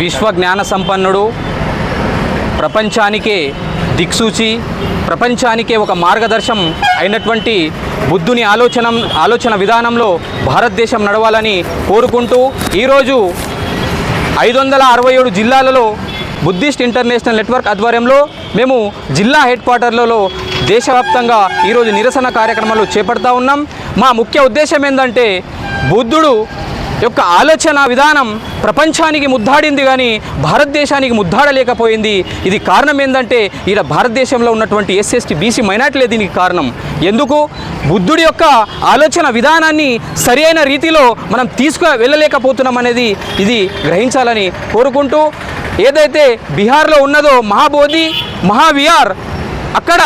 విశ్వ జ్ఞాన సంపన్నుడు ప్రపంచానికే దిక్సూచి ప్రపంచానికే ఒక మార్గదర్శం అయినటువంటి బుద్ధుని ఆలోచన ఆలోచన విధానంలో భారతదేశం నడవాలని కోరుకుంటూ ఈరోజు ఐదు వందల అరవై ఏడు జిల్లాలలో బుద్ధిస్ట్ ఇంటర్నేషనల్ నెట్వర్క్ ఆధ్వర్యంలో మేము జిల్లా హెడ్ క్వార్టర్లలో దేశవ్యాప్తంగా ఈరోజు నిరసన కార్యక్రమాలు చేపడతా ఉన్నాం. మా ముఖ్య ఉద్దేశం ఏంటంటే బుద్ధుడు యొక్క ఆలోచన విధానం ప్రపంచానికి ముద్దాడింది కానీ భారతదేశానికి ముద్దాడలేకపోయింది. ఇది కారణం ఏంటంటే ఈడ భారతదేశంలో ఉన్నటువంటి ఎస్ఎస్టీ బీసీ మైనార్టీలే దీనికి కారణం. ఎందుకు? బుద్ధుడి యొక్క ఆలోచన విధానాన్ని సరి అయిన రీతిలో మనం తీసుకు వెళ్ళలేకపోతున్నాం అనేది ఇది గ్రహించాలని కోరుకుంటూ ఏదైతే బీహార్లో ఉన్నదో మహాబోధి మహావిహార్ అక్కడ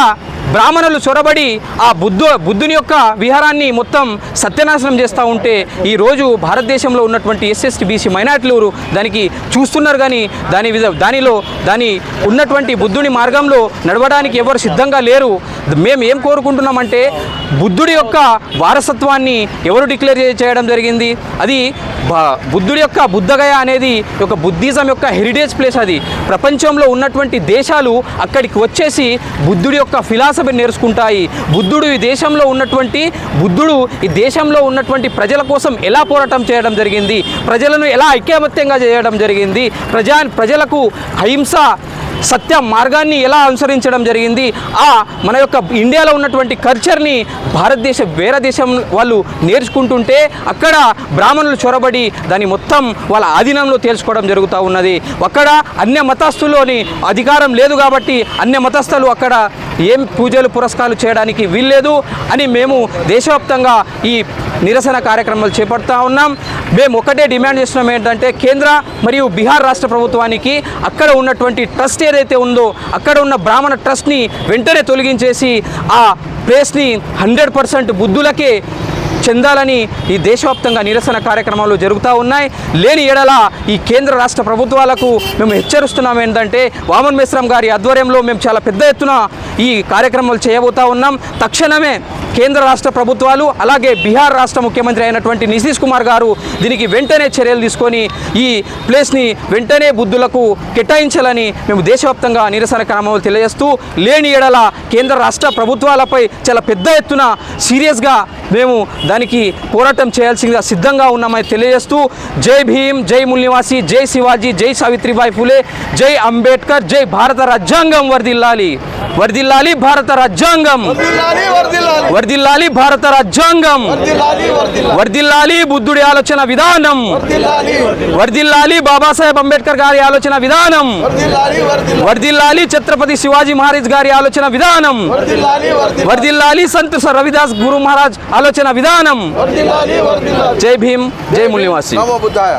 బ్రాహ్మణులు చొరబడి ఆ బుద్ధు బుద్ధుని యొక్క విహారాన్ని మొత్తం సత్యనాశనం చేస్తూ ఉంటే ఈరోజు భారతదేశంలో ఉన్నటువంటి ఎస్ఎస్టీ బీసీ మైనార్టీలు దానికి చూస్తున్నారు కానీ దాని విధ దానిలో దాని ఉన్నటువంటి బుద్ధుని మార్గంలో నడవడానికి ఎవరు సిద్ధంగా లేరు. మేము ఏం కోరుకుంటున్నామంటే బుద్ధుడి యొక్క వారసత్వాన్ని ఎవరు డిక్లేర్ చేయడం జరిగింది? అది బుద్ధుడి యొక్క బుద్ధగయ అనేది ఒక బుద్ధిజం యొక్క హెరిటేజ్ ప్లేస్ అది. ప్రపంచంలో ఉన్నటువంటి దేశాలు అక్కడికి వచ్చేసి బుద్ధుడి యొక్క ఫిలాసఫీ నేర్చుకుంటాయి. బుద్ధుడు ఈ దేశంలో ఉన్నటువంటి బుద్ధుడు ఈ దేశంలో ఉన్నటువంటి ప్రజల కోసం ఎలా పోరాటం చేయడం జరిగింది? ప్రజలను ఎలా ఐక్యమత్యంగా చేయడం జరిగింది? ప్రజా ప్రజలకు అహింస సత్య మార్గాన్ని ఎలా అనుసరించడం జరిగింది? ఆ మన యొక్క ఇండియాలో ఉన్నటువంటి కల్చర్ని భారతదేశ వేరే దేశం వాళ్ళు నేర్చుకుంటుంటే అక్కడ బ్రాహ్మణులు చొరబడి దాని మొత్తం వాళ్ళ ఆధీనంలో తేల్చుకోవడం జరుగుతూ ఉన్నది. అక్కడ అన్య మతస్థుల్లోని అధికారం లేదు కాబట్టి అన్య మతస్థులు అక్కడ ఏం పూజలు పురస్కారాలు చేయడానికి వీల్లేదు అని మేము దేశవ్యాప్తంగా ఈ నిరసన కార్యక్రమాలు చేపడతా ఉన్నాం. మేము ఒకటే డిమాండ్ చేస్తున్నాం ఏంటంటే కేంద్ర మరియు బీహార్ రాష్ట్ర ప్రభుత్వానికి అక్కడ ఉన్నటువంటి ట్రస్ట్ ఏదైతే ఉందో అక్కడ ఉన్న బ్రాహ్మణ ట్రస్ట్ని వెంటనే తొలగించేసి ఆ ప్లేస్ని హండ్రెడ్ పర్సెంట్ బుద్ధులకే చెందాలని ఈ దేశవ్యాప్తంగా నిరసన కార్యక్రమాలు జరుగుతూ ఉన్నాయి. లేని ఎడల ఈ కేంద్ర రాష్ట్ర ప్రభుత్వాలకు మేము హెచ్చరిస్తున్నాం ఏంటంటే వామన్ మిశ్రమ్ గారి ఆధ్వర్యంలో మేము చాలా పెద్ద ఎత్తున ఈ కార్యక్రమాలు చేయబోతా ఉన్నాం. తక్షణమే కేంద్ర రాష్ట్ర ప్రభుత్వాలు అలాగే బీహార్ రాష్ట్ర ముఖ్యమంత్రి అయినటువంటి నితీష్ కుమార్ గారు దీనికి వెంటనే చర్యలు తీసుకొని ఈ ప్లేస్ని వెంటనే బుద్ధులకు కేటాయించాలని మేము దేశవ్యాప్తంగా నిరసన క్రమాలు తెలియజేస్తూ లేని ఎడల కేంద్ర రాష్ట్ర ప్రభుత్వాలపై చాలా పెద్ద ఎత్తున సీరియస్గా మేము దానికి పోరాటం చేయాల్సిందిగా సిద్ధంగా ఉన్నామని తెలియజేస్తూ జై భీమ్ జై ముల్నివాసి జై శివాజీ జై సావిత్రిబాయి ఫులే జై అంబేద్కర్ జై భారత రాజ్యాంగం వర్దిల్లాలి వర్దిల్లాలి భారత రాజ్యాంగం. వర్దిల్లాలి భారత రాజ్యాంగం. వర్దిల్లాలి బుద్ధుడి ఆలోచన విధానం వర్దిల్లాలి బాబాసాహెబ్ అంబేద్కర్ గారి ఆలోచన విధానం. వర్దిల్లాలి ఛత్రపతి శివాజీ మహారాజ్ గారి ఆలోచన విధానం. వర్దిల్లాలి సంత్ రవిదాస్ గురు మహారాజ్ ఆలోచన విధానం. జై భీమ్ జై బుద్ధాయ